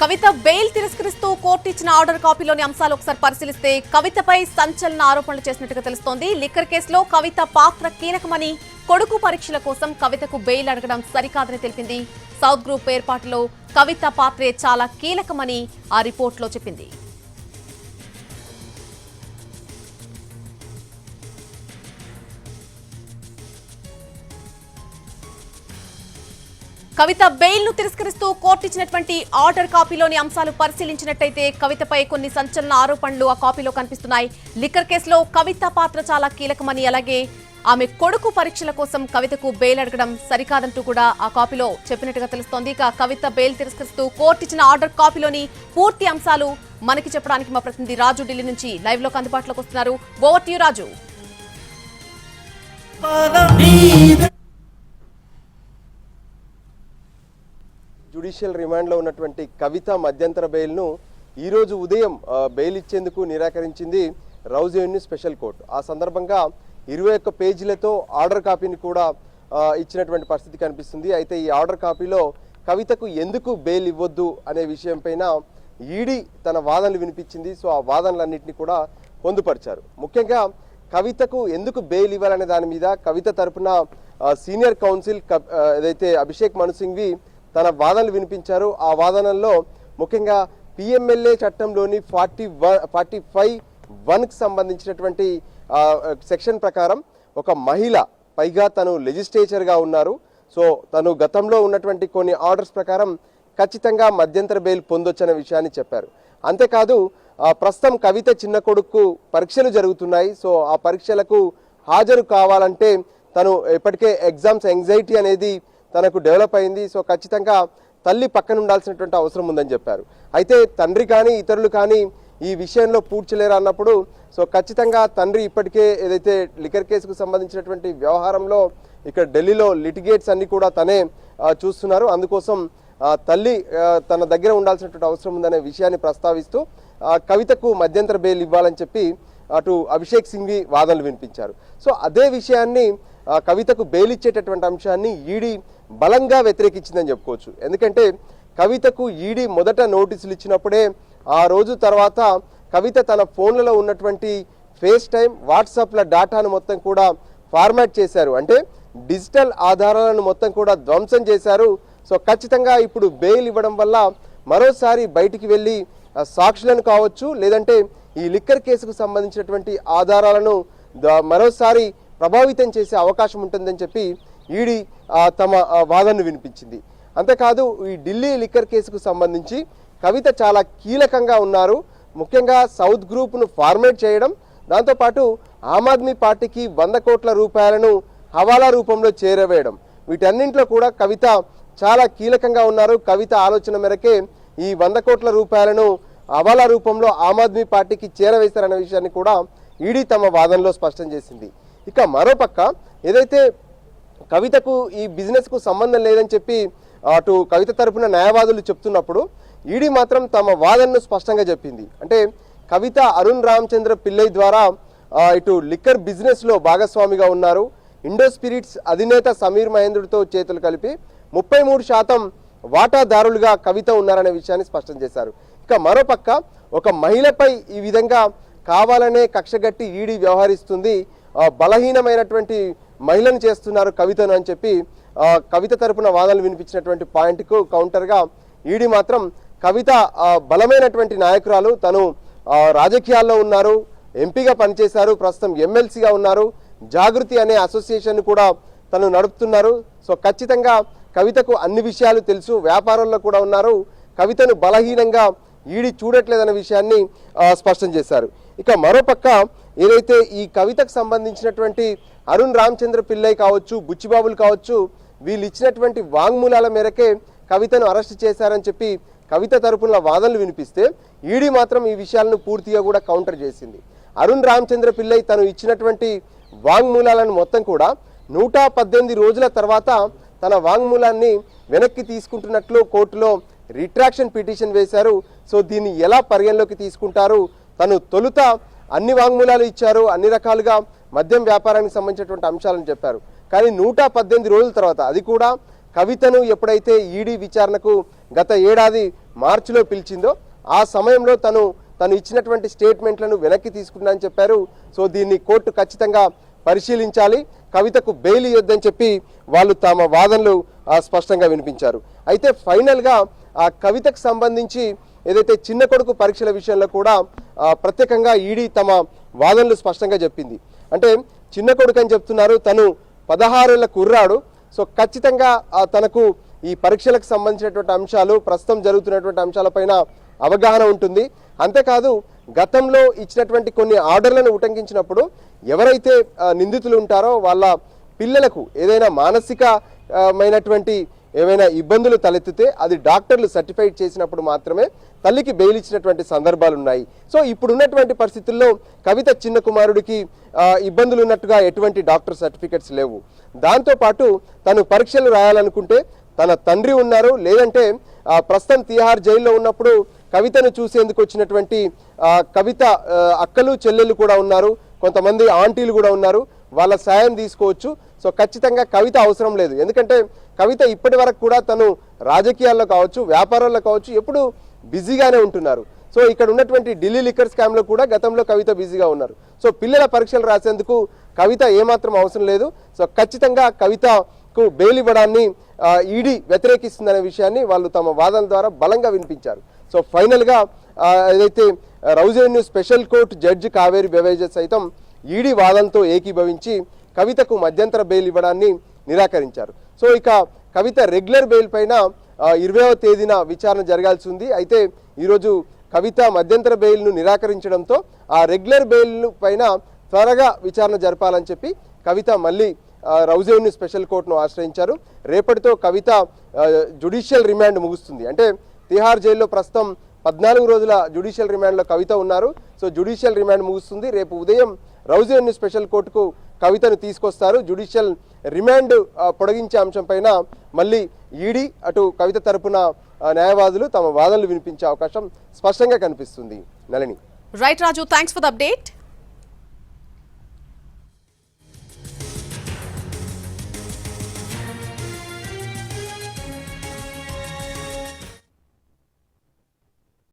కవిత bail తిరస్కరిస్తూ court ఇచ్చిన order కాపీలోని అంశాలు ఒకసారి పరిశీలిస్తే కవితపై సంచలన ఆరోపణలు చేసినట్టుగా తెలుస్తోంది. లిక్కర్ కేసులో కవిత పాత్ర కీలకమని కొడుకు పరీక్షల కోసం కవితకు బెయిల్ అడగడం సరికాదని తెలిపింది. సౌత్ గ్రూప్ ఏర్పాటులో కవిత పాత్రే చాలా కీలకమని ఆ రిపోర్టులో చెప్పింది. కవిత బెయిల్ను తిరస్కరిస్తూ కోర్టు ఇచ్చినటువంటి ఆర్డర్ కాపీలోని అంశాలు పరిశీలించినట్టయితే కవితపై కొన్ని సంచలన ఆరోపణలు ఆ కాపీలో కనిపిస్తున్నాయి. లిక్కర్ కేసులో కవిత పాత్ర చాలా కీలకమని అలాగే ఆమె కొడుకు పరీక్షల కోసం కవితకు బెయిల్ అడగడం సరికాదంటూ కూడా ఆ కాపీలో చెప్పినట్టుగా తెలుస్తోంది. ఇక కవిత బెయిల్ తిరస్కరిస్తూ కోర్టు ఇచ్చిన ఆర్డర్ కాపీలోని పూర్తి అంశాలు మనకి చెప్పడానికి మా ప్రతినిధి రాజు ఢిల్లీ నుంచి లైవ్లోకి అందుబాటులోకి వస్తున్నారు. Over to Raju. జ్యుడిషియల్ రిమాండ్లో ఉన్నటువంటి కవిత మధ్యంతర బెయిల్ను ఈరోజు ఉదయం బెయిల్ ఇచ్చేందుకు నిరాకరించింది రౌజ్ ఎవెన్యూ స్పెషల్ కోర్టు. ఆ సందర్భంగా ఇరవై ఒక్క పేజీలతో ఆర్డర్ కాపీని కూడా ఇచ్చినటువంటి పరిస్థితి కనిపిస్తుంది. అయితే ఈ ఆర్డర్ కాపీలో కవితకు ఎందుకు బెయిల్ ఇవ్వొద్దు అనే విషయంపైన ఈడీ తన వాదనలు వినిపించింది. సో ఆ వాదనలన్నింటినీ కూడా పొందుపరిచారు. ముఖ్యంగా కవితకు ఎందుకు బెయిల్ ఇవ్వాలనే దాని మీద కవిత తరపున సీనియర్ కౌన్సిల్ ఏదైతే అభిషేక్ మనుసింగ్వి తన వాదనలు వినిపించారు. ఆ వాదనల్లో ముఖ్యంగా పిఎంఎల్ఏ చట్టంలోని ఫార్టీ వన్ ఫార్టీ ఫైవ్ వన్కి సంబంధించినటువంటి సెక్షన్ ప్రకారం ఒక మహిళ పైగా తను లెజిస్లేచర్గా ఉన్నారు. సో తను గతంలో ఉన్నటువంటి కొన్ని ఆర్డర్స్ ప్రకారం ఖచ్చితంగా మధ్యంతర బెయిల్ పొందొచ్చనే విషయాన్ని చెప్పారు. అంతేకాదు ప్రస్తుతం కవిత చిన్న కొడుకు పరీక్షలు జరుగుతున్నాయి. సో ఆ పరీక్షలకు హాజరు కావాలంటే తను ఇప్పటికే ఎగ్జామ్స్ ఎంగ్జైటీ అనేది తనకు డెవలప్ అయింది. సో ఖచ్చితంగా తల్లి పక్కన ఉండాల్సినటువంటి అవసరం ఉందని చెప్పారు. అయితే తండ్రి కానీ ఇతరులు కానీ ఈ విషయంలో పూడ్చలేరు అన్నప్పుడు సో ఖచ్చితంగా తండ్రి ఇప్పటికే ఏదైతే లిక్కర్ కేసుకు సంబంధించినటువంటి వ్యవహారంలో ఇక్కడ ఢిల్లీలో లిటిగేట్స్ అన్ని కూడా తనే చూస్తున్నారు. అందుకోసం ఆ, తల్లి తన దగ్గర ఉండాల్సినటువంటి అవసరం ఉందనే విషయాన్ని ప్రస్తావిస్తూ కవితకు మధ్యంతర బెయిల్ ఇవ్వాలని చెప్పి అటు అభిషేక్ సింఘ్వి వాదనలు వినిపించారు. సో అదే విషయాన్ని కవితకు బెయిల్ ఇచ్చేటటువంటి అంశాన్ని ఈడీ బలంగా వ్యతిరేకించిందని చెప్పుకోవచ్చు. ఎందుకంటే కవితకు ఈడీ మొదట నోటీసులు ఇచ్చినప్పుడే ఆ రోజు తర్వాత కవిత తన ఫోన్లలో ఉన్నటువంటి ఫేస్ టైం వాట్సాప్ల డేటాను మొత్తం కూడా ఫార్మాట్ చేశారు. అంటే డిజిటల్ ఆధారాలను మొత్తం కూడా ధ్వంసం చేశారు. సో ఖచ్చితంగా ఇప్పుడు బెయిల్ ఇవ్వడం వల్ల మరోసారి బయటికి వెళ్ళి సాక్షులను కావచ్చు లేదంటే ఈ లిక్కర్ కేసుకు సంబంధించినటువంటి ఆధారాలను మరోసారి ప్రభావితం చేసే అవకాశం ఉంటుందని చెప్పి ఈడీ తమ వాదనను వినిపించింది. అంతేకాదు ఈ ఢిల్లీ లిక్కర్ కేసుకు సంబంధించి కవిత చాలా కీలకంగా ఉన్నారు. ముఖ్యంగా సౌత్ గ్రూప్ను ఫార్మేట్ చేయడం దాంతోపాటు ఆమ్ ఆద్మీ పార్టీకి వంద కోట్ల రూపాయలను హవాలా రూపంలో చేరవేయడం. వీటన్నింటిలో కూడా కవిత చాలా కీలకంగా ఉన్నారు. కవిత ఆలోచన మేరకే ఈ వంద కోట్ల రూపాయలను హవాలా రూపంలో ఆమ్ ఆద్మీ పార్టీకి చేరవేశారనే విషయాన్ని కూడా ఈడీ తమ వాదనలో స్పష్టం చేసింది. ఇక మరోపక్క ఏదైతే కవితకు ఈ బిజినెస్కు సంబంధం లేదని చెప్పి అటు కవిత తరపున న్యాయవాదులు చెప్తున్నప్పుడు ఈడీ మాత్రం తమ వాదనను స్పష్టంగా చెప్పింది. అంటే కవిత అరుణ్ రామచంద్ర పిల్లై ద్వారా ఇటు లిక్కర్ బిజినెస్లో భాగస్వామిగా ఉన్నారు. ఇండో స్పిరిట్స్ అధినేత సమీర్ మహేంద్రుడితో చేతులు కలిపి ముప్పై మూడు శాతం వాటాదారులుగా కవిత ఉన్నారనే విషయాన్ని స్పష్టం చేశారు. ఇక మరోపక్క ఒక మహిళపై ఈ విధంగా కావాలనే కక్షగట్టి ఈడీ వ్యవహరిస్తుంది. బలహీనమైనటువంటి మహిళను చేస్తున్నారు కవితను అని చెప్పి కవిత తరపున వాదనలు వినిపించినటువంటి పాయింట్కు కౌంటర్గా ఈడీ మాత్రం కవిత బలమైనటువంటి నాయకురాలు. తను రాజకీయాల్లో ఉన్నారు ఎంపీగా పనిచేశారు ప్రస్తుతం ఎమ్మెల్సీగా ఉన్నారు. జాగృతి అనే అసోసియేషన్ కూడా తను నడుపుతున్నారు. సో ఖచ్చితంగా కవితకు అన్ని విషయాలు తెలుసు వ్యాపారంలో కూడా ఉన్నారు. కవితను బలహీనంగా ఈడీ చూడట్లేదన్న విషయాన్ని స్పష్టం చేశారు. ఇక మరోపక్క ఏదైతే ఈ కవితకు సంబంధించినటువంటి అరుణ్ రామచంద్ర పిల్లై కావచ్చు బుచ్చిబాబులు కావచ్చు వీళ్ళు ఇచ్చినటువంటి వాంగ్మూలాల మేరకే కవితను అరెస్ట్ చేశారని చెప్పి కవిత తరపున వాదనలు వినిపిస్తే ఈడీ మాత్రం ఈ విషయాలను పూర్తిగా కూడా కౌంటర్ చేసింది. అరుణ్ రామచంద్ర పిల్లై తను ఇచ్చినటువంటి వాంగ్మూలాలను మొత్తం కూడా నూట పద్దెనిమిది రోజుల తర్వాత తన వాంగ్మూలాన్ని వెనక్కి తీసుకుంటున్నట్లు కోర్టులో రిట్రాక్షన్ పిటిషన్ వేశారు. సో దీన్ని ఎలా పరిగణలోకి తీసుకుంటారు? తను తొలుత అన్ని వాంగ్మూలాలు ఇచ్చారు అన్ని రకాలుగా మద్యం వ్యాపారానికి సంబంధించినటువంటి అంశాలను చెప్పారు. కానీ నూట పద్దెనిమిది రోజుల తర్వాత అది కూడా కవితను ఎప్పుడైతే ఈడీ విచారణకు గత ఏడాది మార్చిలో పిలిచిందో ఆ సమయంలో తను తను ఇచ్చినటువంటి స్టేట్మెంట్లను వెనక్కి తీసుకున్నా అని చెప్పారు. సో దీన్ని కోర్టు ఖచ్చితంగా పరిశీలించాలి. కవితకు బెయిల్ ఇవ్వద్దని చెప్పి వాళ్ళు తమ వాదనలు స్పష్టంగా వినిపించారు. అయితే ఫైనల్గా ఆ కవితకు సంబంధించి ఏదైతే చిన్న కొడుకు పరీక్షల విషయంలో కూడా ప్రత్యేకంగా ఈడీ తమ వాదనలు స్పష్టంగా చెప్పింది. అంటే చిన్న కొడుకు అని చెప్తున్నారు తను పదహారేళ్ళ కుర్రాడు. సో ఖచ్చితంగా తనకు ఈ పరీక్షలకు సంబంధించినటువంటి అంశాలు ప్రస్తుతం జరుగుతున్నటువంటి అంశాలపైన అవగాహన ఉంటుంది. అంతేకాదు గతంలో ఇచ్చినటువంటి కొన్ని ఆర్డర్లను ఉటంకించినప్పుడు ఎవరైతే నిందితులు ఉంటారో వాళ్ళ పిల్లలకు ఏదైనా మానసికమైనటువంటి ఏవైనా ఇబ్బందులు తలెత్తితే అది డాక్టర్లు సర్టిఫైడ్ చేసినప్పుడు మాత్రమే తల్లికి బెయిల్ ఇచ్చినటువంటి సందర్భాలు ఉన్నాయి. సో ఇప్పుడు ఉన్నటువంటి పరిస్థితుల్లో కవిత చిన్న కుమారుడికి ఇబ్బందులు ఉన్నట్టుగా ఎటువంటి డాక్టర్ సర్టిఫికెట్స్ లేవు. దాంతోపాటు తను పరీక్షలు రాయాలనుకుంటే తన తండ్రి ఉన్నారు. లేదంటే ప్రస్తుతం తిహార్ జైల్లో ఉన్నప్పుడు కవితను చూసేందుకు వచ్చినటువంటి కవిత అక్కలు చెల్లెళ్ళు కూడా ఉన్నారు. కొంతమంది ఆంటీలు కూడా ఉన్నారు. వాళ్ళ సాయం తీసుకోవచ్చు. సో ఖచ్చితంగా కవిత అవసరం లేదు. ఎందుకంటే కవిత ఇప్పటి వరకు కూడా తను రాజకీయాల్లో కావచ్చు వ్యాపారాల్లో కావచ్చు ఎప్పుడు బిజీగానే ఉంటున్నారు. సో ఇక్కడ ఉన్నటువంటి ఢిల్లీ లిక్కర్ స్కామ్లో కూడా గతంలో కవిత బిజీగా ఉన్నారు. సో పిల్లల పరీక్షలు రాసేందుకు కవిత ఏమాత్రం అవసరం లేదు. సో ఖచ్చితంగా కవితకు బెయిల్ ఇవ్వడాన్ని ఈడీ వ్యతిరేకిస్తుందనే విషయాన్ని వాళ్ళు తమ వాదన ద్వారా బలంగా వినిపించారు. సో ఫైనల్గా ఏదైతే Rouse Avenue special court judge Kaveri బెవేజెస్ సైతం ఈడీ వాదనతో ఏకీభవించి కవితకు మధ్యంతర బెయిల్ ఇవ్వడాన్ని నిరాకరించారు. సో ఇక కవిత రెగ్యులర్ బెయిల్ పైన ఇరవైవ తేదీన విచారణ జరగాల్సి ఉంది. అయితే ఈరోజు కవిత మధ్యంతర బెయిల్ను నిరాకరించడంతో ఆ రెగ్యులర్ బెయిల్ పైన త్వరగా విచారణ జరపాలని చెప్పి కవిత మళ్ళీ ఆ, స్పెషల్ కోర్టును ఆశ్రయించారు. రేపటితో కవిత జుడిషియల్ రిమాండ్ ముగుస్తుంది. అంటే తిహార్ జైల్లో ప్రస్తుతం పద్నాలుగు రోజుల జుడిషియల్ రిమాండ్లో కవిత ఉన్నారు. సో జుడిషియల్ రిమాండ్ ముగుస్తుంది. రేపు ఉదయం రౌజెన్యూ స్పెషల్ కోర్టుకు కవితను తీసుకొస్తారు. జుడిషియల్ రిమాండ్ పొడిగించే అంశం పైన మళ్ళీ ఈడీ అటు కవిత తరపున న్యాయవాదులు తమ వాదనలు వినిపించే అవకాశం స్పష్టంగా కనిపిస్తుంది. Nalini. Right Raju thanks for the update